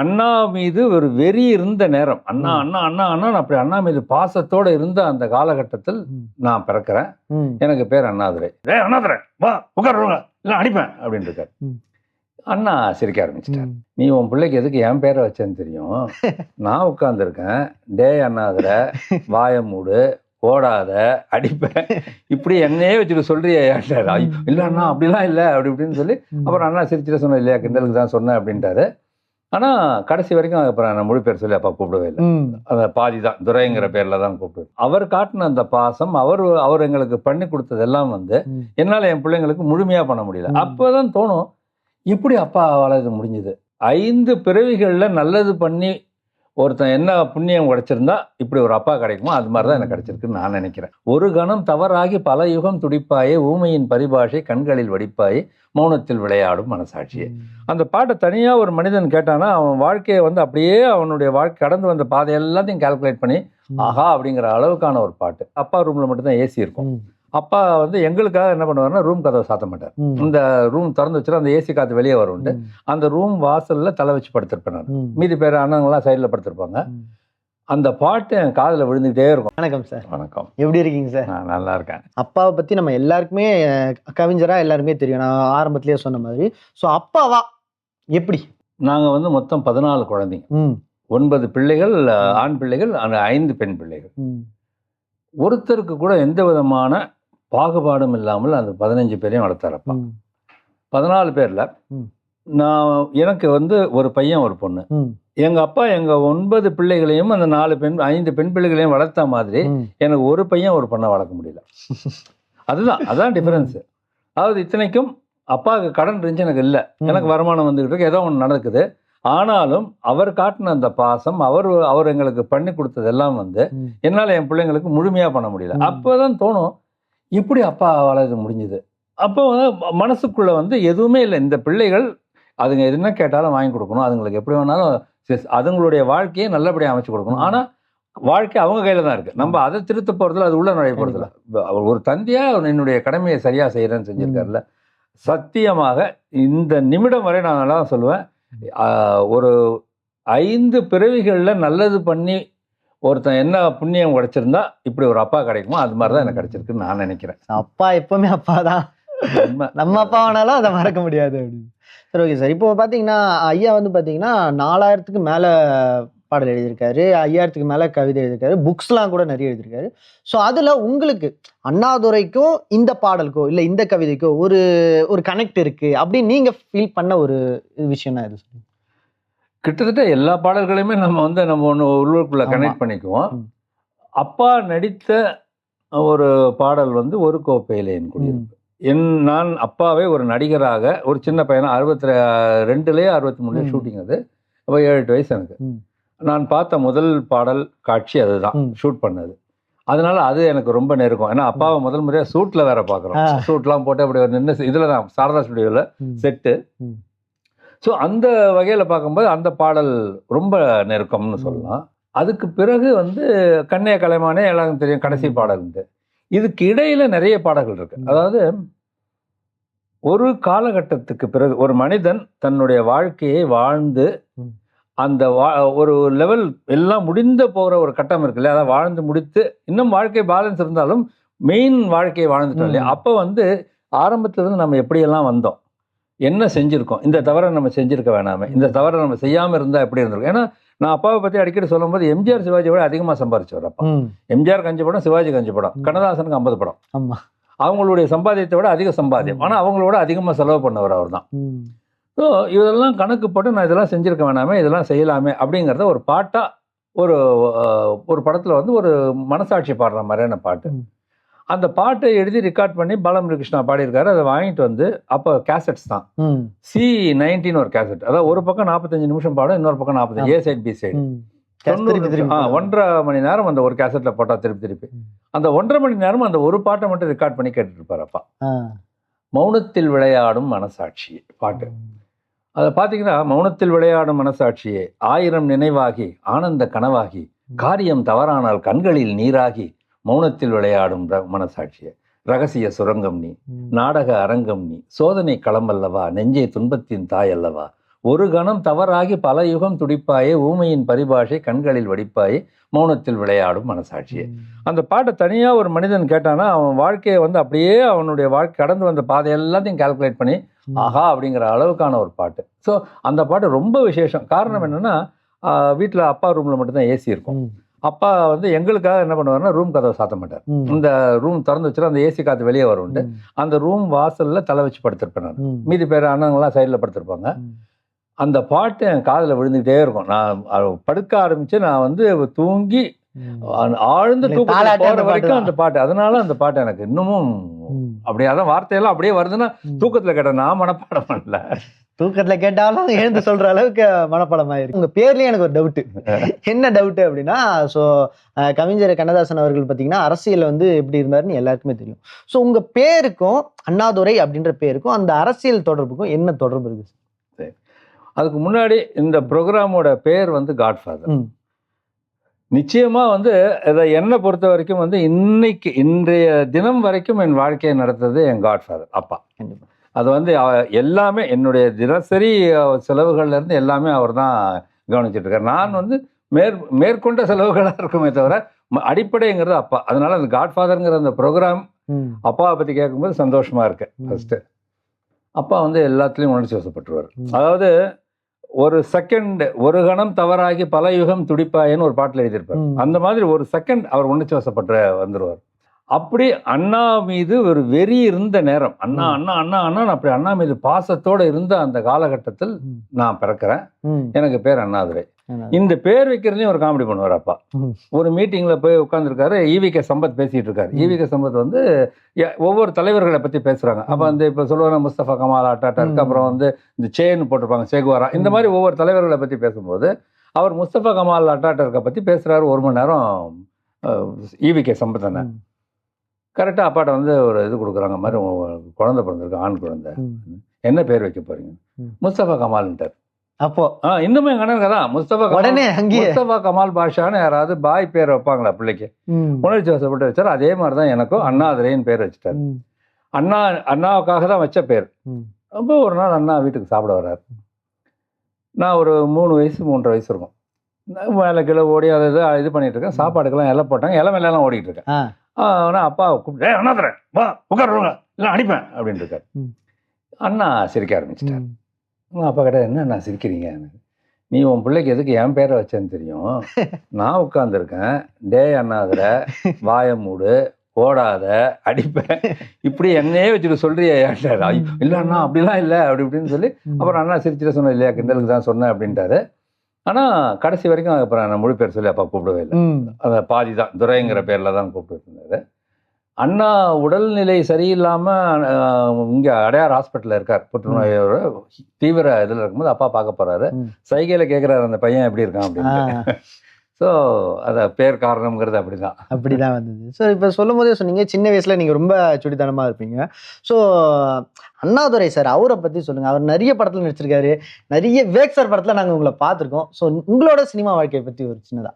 அண்ணா மீது ஒரு வெறி இருந்த நேரம். அண்ணா. அண்ணா அண்ணா அண்ணா நான் அப்படி அண்ணா மீது பாசத்தோட இருந்த அந்த காலகட்டத்தில். நான் பிறக்கிறேன். எனக்கு பேர் அண்ணாதுரை. ஏ அண்ணாதுரை வா உட்காருங்க இல்லை அடிப்பேன் அப்படின்னு இருக்காரு. அண்ணா சிரிக்க ஆரம்பிச்சிட்டார். நீ உன் பிள்ளைக்கு எதுக்கு என் பேரை வச்சேன்னு தெரியும்? நான் உட்காந்துருக்கேன் டே அண்ணாதுரை வாய மூடு ஓடாத அடிப்பேன். இப்படி என்னையே வச்சுட்டு சொல்றியே இல்ல அண்ணா அப்படிலாம் இல்லை. அப்படி இப்படின்னு சொல்லி. அப்புறம் அண்ணா சிரிச்சுட்டு சொன்னேன் இல்லையா கிண்டலுக்கு தான் சொன்னேன் அப்படின்ட்டாரு. ஆனா கடைசி வரைக்கும் அப்புறம் நான் முழு பேர் சொல்லி அப்பா கூப்பிடவே இல்லை. அந்த பாதி தான் துரைங்கிற பேர்ல தான் கூப்பிடுவேன் அவர் காட்டின அந்த பாசம் அவர் அவர் எங்களுக்கு பண்ணி கொடுத்ததெல்லாம் வந்து. என்னால என் பிள்ளைங்களுக்கு முழுமையா பண்ண முடியல. அப்பதான் தோணும் இப்படி அப்பாவால இது முடிஞ்சுது ஐந்து பிறவிகள்ல நல்லது பண்ணி ஒருத்தன் என்ன புண்ணியம் கிடைச்சிருந்தா இப்படி ஒரு அப்பா கிடைக்குமோ அது மாதிரி தான் எனக்கு கிடைச்சிருக்குன்னு நான் நினைக்கிறேன். ஒரு கணம் தவறாகி பல யுகம் துடிப்பாயே ஊமையின் பரிபாஷை கண்களில் வடிப்பாயே மௌனத்தில் விளையாடும் மனசாட்சியே. அந்த பாட்டை தனியாக ஒரு மனிதன் கேட்டானா அவன் வாழ்க்கையை வந்து அப்படியே அவனுடைய வாழ்க்கை கடந்து வந்த பாதை எல்லாத்தையும் கால்குலேட் பண்ணி. ஆஹா அப்படிங்கிற அளவுக்கான ஒரு பாட்டு. அப்பா ரூம்ல மட்டும்தான் ஏசி இருக்கும். அப்பா வந்து எங்களுக்காக என்ன பண்ணுவாருன்னா ரூம் கதவை சாத்த மாட்டார். இந்த ரூம் திறந்து வச்சுட்டு அந்த ஏசி காத்து வெளியே வரும்ட்டு ம். அந்த ரூம் வாசல்ல தலை வச்சு படுத்திருப்பேன் நான். மீதி பேர் அண்ணங்களாம் சைடில் படுத்திருப்பாங்க. அந்த பாட்டு என் காதுல விழுந்துகிட்டே இருக்கும். வணக்கம் சார் வணக்கம். எப்படி இருக்கீங்க சார் நான் நல்லா இருக்கேன். அப்பாவை பத்தி நம்ம எல்லாருக்குமே அஹ், கவிஞரா எல்லாருக்குமே தெரியும். நான் ஆரம்பத்திலேயே சொன்ன மாதிரி. ஸோ அப்பாவா? எப்படி? நாங்க வந்து மொத்தம் பதினாலு குழந்தைங்க. ஒன்பது பிள்ளைகள் ஆண் பிள்ளைகள் அந்த ஐந்து பெண் பிள்ளைகள். ஒருத்தருக்கு கூட எந்த விதமான பாகுபாடும் இல்லாமல் அந்த பதினஞ்சு பேரையும் வளர்த்தாரப்பா. பதினாலு பேர்ல. நான் எனக்கு வந்து ஒரு பையன் ஒரு பொண்ணு ம். எங்க அப்பா எங்க ஒன்பது பிள்ளைகளையும் அந்த நாலு பெண் ஐந்து பெண் பிள்ளைகளையும் வளர்த்த மாதிரி. எனக்கு ஒரு பையன் ஒரு பொண்ணை வளர்க்க முடியல அதுதான் அதான் டிஃபரன்ஸ் அதாவது இத்தனைக்கும் அப்பாவுக்கு கடன் இருந்துச்சு எனக்கு இல்லை. எனக்கு வருமானம் வந்துகிட்டு இருக்கு ஏதோ ஒன்று நடக்குது ஆனாலும் அவர் காட்டின அந்த பாசம் அவர் அவர் எங்களுக்கு பண்ணி கொடுத்ததெல்லாம் வந்து. என்னால் என் பிள்ளைங்களுக்கு முழுமையாக பண்ண முடியல ம். அப்போதான் தோணும் எப்படி அப்பாவால் இது முடிஞ்சுது? அப்போ வந்து மனசுக்குள்ள வந்து எதுவுமே இல்லை. இந்த பிள்ளைகள் அதுங்க என்ன கேட்டாலும் வாங்கி கொடுக்கணும். அதுங்களுக்கு எப்படி வேணாலும் அதுங்களுடைய வாழ்க்கையை நல்லபடியாக அமைச்சு கொடுக்கணும். ஆனால் வாழ்க்கை அவங்க கையில் தான் இருக்கு. நம்ம அதை திருத்த போகிறதுல அது உள்ள நுழைய போகிறதில்ல அவர் ஒரு தந்தையா அவர் என்னுடைய கடமையை சரியாக செய்கிறேன்னு செஞ்சிருக்காருல்ல. சத்தியமாக இந்த நிமிடம் வரை நான் நல்லா சொல்லுவேன். ஒரு ஐந்து பிறவிகளில் நல்லது பண்ணி ஒருத்தன் என்ன புண்ணியம் கிடைச்சிருந்தா இப்படி ஒரு அப்பா கிடைக்குமோ அது மாதிரி தான் எனக்கு கிடைச்சிருக்குன்னு நான் நினைக்கிறேன். அப்பா எப்பவுமே அப்பா தான். நம்ம அப்பாவனாலும் அதை மறக்க முடியாது அப்படின்னு. சரி ஓகே சார் இப்போ பார்த்தீங்கன்னா ஐயா வந்து பார்த்தீங்கன்னா நாலாயிரத்துக்கு மேலே பாடல் எழுதியிருக்காரு. ஐயாயிரத்துக்கு மேலே கவிதை எழுதியிருக்காரு. புக்ஸ்லாம் கூட நிறைய எழுதியிருக்காரு. ஸோ அதில் உங்களுக்கு அண்ணாதுரைக்கும் இந்த பாடலுக்கோ இல்லை இந்த கவிதைக்கோ ஒரு ஒரு கனெக்ட் இருக்கு அப்படின்னு நீங்கள் ஃபீல் பண்ண ஒரு விஷயம்னா இது சொல்லுங்க கிட்டத்தட்ட எல்லா பாடல்களையுமே நம்ம வந்து நம்ம ஒன்று உள்ளூருக்குள்ள. கனெக்ட் பண்ணிக்குவோம். அப்பா நடித்த ஒரு பாடல் வந்து ஒரு கோப்பையில் என் குடியிருப்பு என் நான் அப்பாவே ஒரு நடிகராக ஒரு சின்ன பையனா அறுபத்தி ரெண்டுலேயே அறுபத்தி மூணுலேயே. ஷூட்டிங் அது அப்போ ஏழு எட்டு வயசு எனக்கு. நான் பார்த்த முதல் பாடல் காட்சி அதுதான். ஷூட் பண்ணது அதனால அது எனக்கு ரொம்ப நெருக்கம் ஏன்னா அப்பாவை முதல் முறையாக சூட்டில் வேற பார்க்குறோம். சூட்லாம் போட்டு அப்படி நின்று இதில் தான் சாரதா ஸ்டுடியோவில். செட்டு. ஸோ அந்த வகையில் பார்க்கும்போது அந்த பாடல் ரொம்ப நெருக்கம்னு சொல்லலாம் அதுக்கு பிறகு வந்து கண்ணே கலைமானே எல்லாருக்கும் தெரியும் கடைசி. பாடல் இருந்து இதுக்கு இடையில நிறைய பாடல்கள் இருக்கு ம். அதாவது ஒரு காலகட்டத்துக்கு பிறகு ஒரு மனிதன் தன்னுடைய வாழ்க்கையை வாழ்ந்து. அந்த வா- ஒரு லெவல் எல்லாம் முடிந்த போகிற ஒரு கட்டம் இருக்கு இல்லையா அதை வாழ்ந்து முடித்து இன்னும் வாழ்க்கை பேலன்ஸ் இருந்தாலும் மெயின் வாழ்க்கையை வாழ்ந்துட்டோம் இல்லையா. அப்போ வந்து ஆரம்பத்துல இருந்து நம்ம எப்படியெல்லாம் வந்தோம் என்ன செஞ்சிருக்கோம் இந்த தவறை நம்ம செஞ்சிருக்க வேணாமே இந்த தவறை நம்ம செய்யாம இருந்தா எப்படி இருந்திருக்கும் ஏன்னா நான் அப்பாவை பத்தி அடிக்கடி சொல்லும்போது எம்ஜிஆர் சிவாஜி விட அதிகமா சம்பாரிச்சவர் அப்பா. எம்ஜிஆர் கஞ்சி படம் சிவாஜி கஞ்சி படம். கண்ணதாசனுக்கு ஐம்பது படம் ஆமா அவங்களுடைய சம்பாதியத்தை விட அதிக சம்பாத்தியம் ம். ஆனா அவங்களோட அதிகமா செலவு பண்ணவர் அவர் தான். ஸோ இதெல்லாம் கணக்கு போட்டு நான் இதெல்லாம் செஞ்சிருக்க வேணாமே இதெல்லாம் செய்யலாமே அப்படிங்கிறத ஒரு பாட்டா ஒரு ஒரு படத்துல வந்து ஒரு மனசாட்சி பாடுற மாதிரியான பாட்டு. அந்த பாட்டை எழுதி ரெக்கார்ட் பண்ணி பாலம் கிருஷ்ணா பாடியிருக்காரு. அதை வாங்கிட்டு வந்து அப்போ கேசட்ஸ் தான். சி நைன்டீன் ஒரு கேசட் அதாவது ஒரு பக்கம் நாற்பத்தஞ்சு நிமிஷம் பாடம் இன்னொரு பக்கம் நாற்பத்தஞ்சு. ஏ சைடு பி சைடு ஒன்றரை மணி நேரம் அந்த ஒரு கேசட்ல போட்டா திருப்பி திருப்பி. அந்த ஒன்றரை மணி நேரம் அந்த ஒரு பாட்டை மட்டும் ரெக்கார்ட் பண்ணி கேட்டுட்டு இருப்பார் அப்பா. மௌனத்தில் விளையாடும் மனசாட்சி பாட்டு. அதை பார்த்தீங்கன்னா மௌனத்தில் விளையாடும் மனசாட்சியே ஆயிரம் நினைவாகி ஆனந்த கனவாகி காரியம் தவறானால் கண்களில் நீராகி மௌனத்தில் விளையாடும் ர- மனசாட்சியே. ரகசிய சுரங்கம் நீ. நாடக அரங்கம் நீ சோதனை களம் அல்லவா நெஞ்சே துன்பத்தின் தாய் அல்லவா? ஒரு கணம் தவறாகி பல யுகம் துடிப்பாயே ஊமையின் பரிபாஷை கண்களில் வடிப்பாயே மௌனத்தில் விளையாடும் மனசாட்சியே. அந்த பாட்டை தனியாக ஒரு மனிதன் கேட்டானா அவன் வாழ்க்கையை வந்து அப்படியே அவனுடைய வாழ்க்கை கடந்து வந்த பாதை எல்லாத்தையும் கால்குலேட் பண்ணி ஆஹா அப்படிங்கிற அளவுக்கான ஒரு பாட்டு. ஸோ அந்த பாட்டு ரொம்ப விசேஷம். காரணம் என்னன்னா வீட்டில் அப்பா ரூமில் மட்டும்தான் ஏசி இருக்கும். அப்பா வந்து எங்களுக்காக என்ன பண்ணுவாருன்னா ரூம் கதவை சாத்த மாட்டார். இந்த ரூம் திறந்து வச்சுட்டு அந்த ஏசி காற்று வெளியே வரும்ட்டு. அந்த ரூம் வாசல்ல தலை வச்சு படுத்திருப்பேன் நான். மீதி பேர் அண்ணங்களாம் சைடில் படுத்திருப்பாங்க. அந்த பாட்டு என் காதில் விழுந்துக்கிட்டே இருக்கும் நான் படுக்க ஆரம்பிச்சு நான் வந்து தூங்கி ஆழ்ந்த தூக்கம் வரைக்கும் அந்த பாட்டு அதனால அந்த பாட்டு எனக்கு இன்னமும். அப்படியே அதான் வார்த்தையெல்லாம் அப்படியே வருதுன்னா. தூக்கத்துல கேட்ட நான் மனப்பாடம் பண்ணல தூக்கத்துல கேட்டாலும் எழுந்து சொல்ற அளவுக்கு மனப்படமா இருக்கு. உங்க பேர்லயே எனக்கு ஒரு டவுட் என்ன டவுட் அப்படின்னா ஸோ கவிஞர் கண்ணதாசன் அவர்கள் பார்த்தீங்கன்னா அரசியல் வந்து எப்படி இருந்தாருன்னு எல்லாருக்குமே தெரியும். ஸோ உங்க பேருக்கும் அண்ணாதுரை அப்படின்ற பேருக்கும் அந்த அரசியல் தொடர்புக்கும் என்ன தொடர்பு இருக்கு? அதுக்கு முன்னாடி இந்த ப்ரோக்ராமோட பேர் வந்து காட்ஃபாதர் ம். நிச்சயமா வந்து இதை என்னை பொறுத்த வரைக்கும் வந்து இன்னைக்கு இன்றைய தினம் வரைக்கும் என் வாழ்க்கையை நடத்துறது என் காட்ஃபாதர் அப்பா. கண்டிப்பா. அது வந்து எல்லாமே என்னுடைய தினசரி அஹ், செலவுகள்ல இருந்து எல்லாமே அவர் தான் கவனிச்சிட்டு இருக்காரு நான் வந்து மேற் மேற்கொண்ட செலவுகளாக இருக்குமே தவிர அடிப்படைங்கிறது அப்பா அதனால அந்த காட்ஃபாதருங்கிற அந்த ப்ரோக்ராம். அப்பாவை பற்றி கேட்கும்போது சந்தோஷமா இருக்கு ம். ஃபர்ஸ்ட் அப்பா வந்து எல்லாத்துலேயும் உணர்ச்சி வசப்பட்டுருவார். அதாவது ஒரு செகண்ட் ஒரு கணம் தவறாகி பல யுகம் துடிப்பாயன்னு ஒரு பாட்டில் எழுதியிருப்பார். அந்த மாதிரி ஒரு செகண்ட் அவர் உணர்ச்சி வசப்பட்டு வந்துருவார் அப்படி அண்ணா மீது ஒரு வெறி இருந்த நேரம் அண்ணா. அண்ணா அண்ணா அண்ணா அப்படி அண்ணா மீது பாசத்தோட இருந்த அந்த காலகட்டத்தில். நான் பிறக்கிறேன். எனக்கு பேர் அண்ணாதுரை? இந்த பேர் வைக்கிறதையும் ஒரு காமெடி பண்ணுவார் அப்பா. ஒரு மீட்டிங்ல போய் உட்காந்துருக்காரு ஈவிகே சம்பத் பேசிட்டு இருக்காரு. ஈவிகே சம்பத் வந்து ஒவ்வொரு தலைவர்களை பத்தி பேசுறாங்க அப்ப. வந்து இப்ப சொல்லுவாங்க முஸ்தபா கமால் அட்டாட்டா இருக்கு. அப்புறம் வந்து இந்த செயின் போட்டிருப்பாங்க சேகுவாரா இந்த. மாதிரி ஒவ்வொரு தலைவர்களை பத்தி பேசும்போது அவர் முஸ்தபா கமால் அட்டாட்டர்கை பத்தி பேசுறாரு ஒரு மணி நேரம் ஈவிகே சம்பத் அண்ணன் ம். கரெக்டாக அப்பாட்ட வந்து ஒரு இது கொடுக்குறாங்க மாதிரி குழந்தை பிறந்திருக்கு ஆண் குழந்தை. என்ன பேர் வைக்க போறீங்க? ம். முஸ்தபா கமால்ன்ட்டார். அப்போ. ஆ இன்னுமே எங்க அண்ணனுக்கு தான் முஸ்தபா உடனே அங்கேயே. முஸ்தபா கமால் பாஷான்னு யாராவது பாய் பேர் வைப்பாங்களா பிள்ளைக்கு. உணர்ச்சி வசப்பட்டு வச்சார் அதே மாதிரி தான் எனக்கும் அண்ணாதுரைன்னு பேர் வச்சுட்டார். அண்ணா அண்ணாவுக்காக தான் வச்ச பேர். அப்போ ஒரு நாள் அண்ணா வீட்டுக்கு சாப்பிட வர்றார். நான் ஒரு மூணு வயசு மூன்றரை வயசு இருக்கும். மேலே கீழே ஓடி அதை இது இது பண்ணிட்டு இருக்கேன். சாப்பாடுக்கெல்லாம் இலை போட்டாங்க இலை மேலே எல்லாம் ஓடிட்டு இருக்கேன். ஆனால் அப்பா கூப்பிட்டு "ஏய், அண்ணாதுரை வா உட்காருவாங்க இல்லை அடிப்பேன் அப்படின்னு இருக்காரு. அண்ணா சிரிக்க ஆரம்பிச்சிட்டார். ம். நான் அப்பா கிட்ட என்ன நான் சிரிக்கிறீங்க? நீ உன் பிள்ளைக்கு எதுக்கு என் பேரை வச்சேன்னு தெரியும். நான் உட்காந்துருக்கேன் டே அண்ணாதுர வாய மூடு ஓடாத அடிப்பேன். இப்படி என்னையே வச்சுட்டு சொல்றியே இல்ல அண்ணா அப்படிலாம் இல்லை. அப்படி இப்படின்னு சொல்லி. அப்புறம் அண்ணா சிரிச்சுட்டு சொன்னேன் இல்லையா கிண்டலுக்கு தான் சொன்னேன் அப்படின்ட்டாரு. ஆனா கடைசி வரைக்கும் அப்புறம் நான் முழு பேர் சொல்லி அப்பா கூப்பிடவே இல்லை. அந்த பாதி தான் துரைங்கிற பேர்ல தான் கூப்பிட்டு இருந்தாரு. அண்ணா உடல்நிலை சரியில்லாம அஹ், இங்க அடையார் ஹாஸ்பிட்டல்ல இருக்கார். புற்றுநோயோட தீவிர இதுல இருக்கும்போது அப்பா பார்க்க போறாரு. ம். சைகையில கேக்குறாரு அந்த பையன் எப்படி இருக்கான்? அப்படின்னு. ஸோ அத பேர் காரணம்ங்கிறது அப்படிதான். அப்படிதான் வந்தது. ஸோ இப்போ சொல்லும் போதே சொன்னீங்க சின்ன வயசுல நீங்க ரொம்ப சுடித்தனமா இருப்பீங்க. ஸோ அண்ணாதுரை சார் அவரை பத்தி சொல்லுங்க. அவர் நிறைய படத்துல நடிச்சிருக்காரு. நிறைய வேக் சார் படத்துல நாங்க உங்களை பார்த்திருக்கோம். ஸோ உங்களோட சினிமா வாழ்க்கையை பத்தி ஒரு சின்னதா.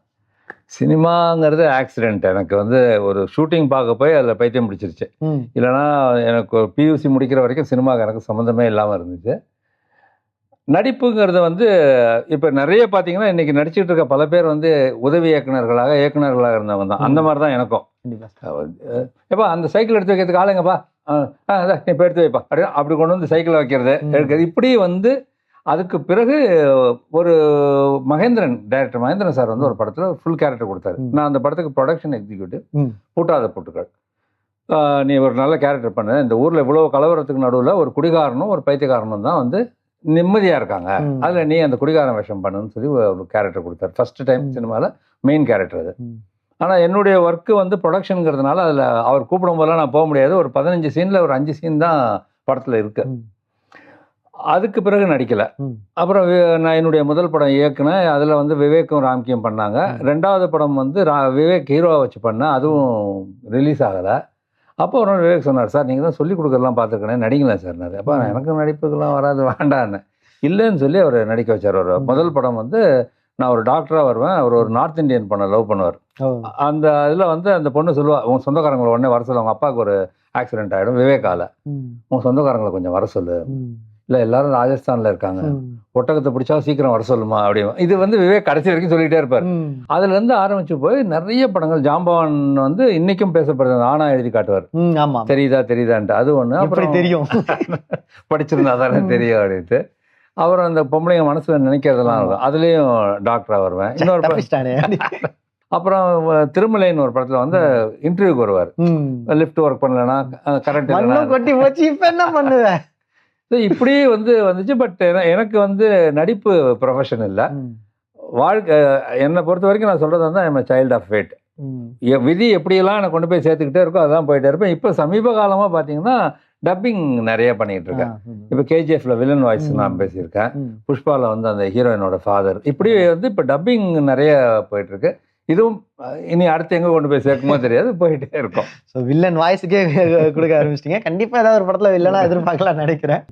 சினிமாங்கிறது ஆக்சிடென்ட் எனக்கு வந்து ஒரு ஷூட்டிங் பார்க்க போய் அதில் பைத்தியம் பிடிச்சிருச்சு. ம். இல்லைன்னா எனக்கு பியூசி முடிக்கிற வரைக்கும் சினிமாவுக்கு எனக்கு சம்மந்தமே இல்லாமல் இருந்துச்சு. நடிப்புங்கிறது வந்து இப்போ நிறைய பார்த்தீங்கன்னா இன்னைக்கு நடிச்சிட்டு இருக்க பல பேர் வந்து உதவி இயக்குனர்களாக இயக்குனர்களாக இருந்தவங்க தான். அந்த மாதிரி தான் எனக்கும். எப்பா அந்த சைக்கிள் எடுத்து வைக்கிறதுக்கு ஆளுங்கப்பா ஆ ஆ, இதா, நீ இப்போ எடுத்து வைப்பா. அப்படி அப்படி கொண்டு வந்து சைக்கிளை வைக்கிறது. எடுக்கிறது. இப்படி வந்து அதுக்கு பிறகு ஒரு மகேந்திரன் டைரக்டர் மகேந்திரன் சார் வந்து ஒரு படத்தில் ஃபுல் கேரக்டர் கொடுத்தாரு. நான் அந்த படத்துக்கு ப்ரொடக்ஷன் எக்ஸிக்யூட்டிவ். பூட்டாத பூட்டுக்கள். நீ ஒரு நல்ல கேரக்டர் பண்ணு. இந்த ஊரில் இவ்வளோ கலவரத்துக்கு நடுவில் ஒரு குடிகாரனும் ஒரு பைத்தியக்காரனும் தான் வந்து நிம்மதியாக இருக்காங்க. அதில் நீ அந்த குடிகாரன் வேஷம் பண்ணுன்னு சொல்லி ஒரு கேரக்டர் கொடுத்தாரு ஃபர்ஸ்ட் டைம். சினிமாவில் மெயின் கேரக்டர் அது. ஆனால் என்னுடைய ஒர்க்கு வந்து ப்ரொடக்ஷனுங்கிறதுனால அதில் அவர் கூப்பிடும் போதெல்லாம் நான் போக முடியாது ஒரு பதினஞ்சு சீனில் ஒரு அஞ்சு சீன் தான் படத்தில் இருக்கு. அதுக்கு பிறகு நடிக்கல. அப்புறம் நான் என்னுடைய முதல் படம் இயக்குனேன் அதில் வந்து விவேக்கும் ராம்கியும் பண்ணாங்க. ரெண்டாவது படம் வந்து ரா- விவேக் ஹீரோவை வச்சு பண்ணேன் அதுவும் ரிலீஸ் ஆகலை அப்போ ஒரு நாள் விவேக் சொன்னார் சார் நீங்கள் தான் சொல்லி கொடுக்கறலாம் பார்த்துருக்கேன் நடிங்களேன் சார் நான் அப்போ. எனக்கு நடிப்புக்கெல்லாம் வராது வேண்டான்னு இல்லைன்னு சொல்லி அவர் நடிக்க வச்சார் ம். முதல் படம் வந்து நான் ஒரு டாக்டராக வருவேன் அவர் ஒரு நார்த் இந்தியன் பொண்ணை லவ் பண்ணுவார் அந்த இதில் வந்து அந்த பொண்ணு சொல்லுவா உன் சொந்தக்காரங்களை உடனே வர சொல்லு அவங்க அப்பாவுக்கு ஒரு ஆக்சிடென்ட் ஆகிடும் விவேகால ம். உன் சொந்தக்காரங்களை கொஞ்சம் வர சொல்லு. இல்ல எல்லாரும் ராஜஸ்தான்ல இருக்காங்க. ஒட்டகத்தை பிடிச்சா சீக்கிரம் வர சொல்லுமா அப்படி இது வந்து விவேக் கடைசி வரைக்கும் சொல்லிட்டே இருப்பார். ம். அதுல இருந்து ஆரம்பிச்சு போய் நிறைய படங்கள். ஜாம்பவான் வந்து இன்னைக்கும் பேசப்படுறது ஆனா எழுதி காட்டுவார். ம், ஆமா. தெரியுதா தெரியுதான்ட்டு. அது ஒண்ணு. எப்படி அப்புறம் தெரியும். படிச்சிருந்தா தானே. தெரியும் அப்படின்ட்டு. அப்புறம் அந்த பொம்பளைங்க மனசுல நினைக்கிறதெல்லாம் இருக்கும் அதுலயும் டாக்டரா வருவேன். இன்னொரு அப்புறம் திருமலைன்னு ஒரு படத்துல வந்து இன்டர்வியூக்கு வருவார். லிஃப்ட் ஒர்க் பண்ணலனா கரண்ட் கொட்டி போச்சு. இப்ப என்ன பண்ணுவேன் இப்படி வந்து வந்துச்சு பட் எனக்கு வந்து நடிப்பு ப்ரொஃபஷன் இல்ல. வாழ்க்கை என்னை பொறுத்த வரைக்கும் நான் சொல்றது வந்து ஐம் சைல்ட் ஆஃப் ஃபேட் ம். விதி எப்படியெல்லாம் என்னை கொண்டு போய் சேர்த்துக்கிட்டே இருக்கோ அதான் போயிட்டே இருப்பேன் இப்போ சமீப காலமா பாத்தீங்கன்னா டப்பிங் நிறைய பண்ணிட்டு ஆ, இருக்கேன். இப்போ கேஜிஎஃப்ல வில்லன் வாய்ஸ். நான் பேசியிருக்கேன் ம். புஷ்பால வந்து அந்த ஹீரோயினோட ஃபாதர் இப்படி வந்து இப்போ டப்பிங் நிறைய போயிட்டு இருக்கு இதுவும் இனி அடுத்து எங்கே கொண்டு போய் சேர்க்குமோ தெரியாது போயிட்டே இருக்கும். ஸோ வில்லன் வாய்ஸுக்கே கொடுக்க ஆரம்பிச்சிட்டீங்க. கண்டிப்பாக ஏதாவது ஒரு படத்துல வில்லனாக எதிர்பார்க்கலாம் நினைக்கிறேன்.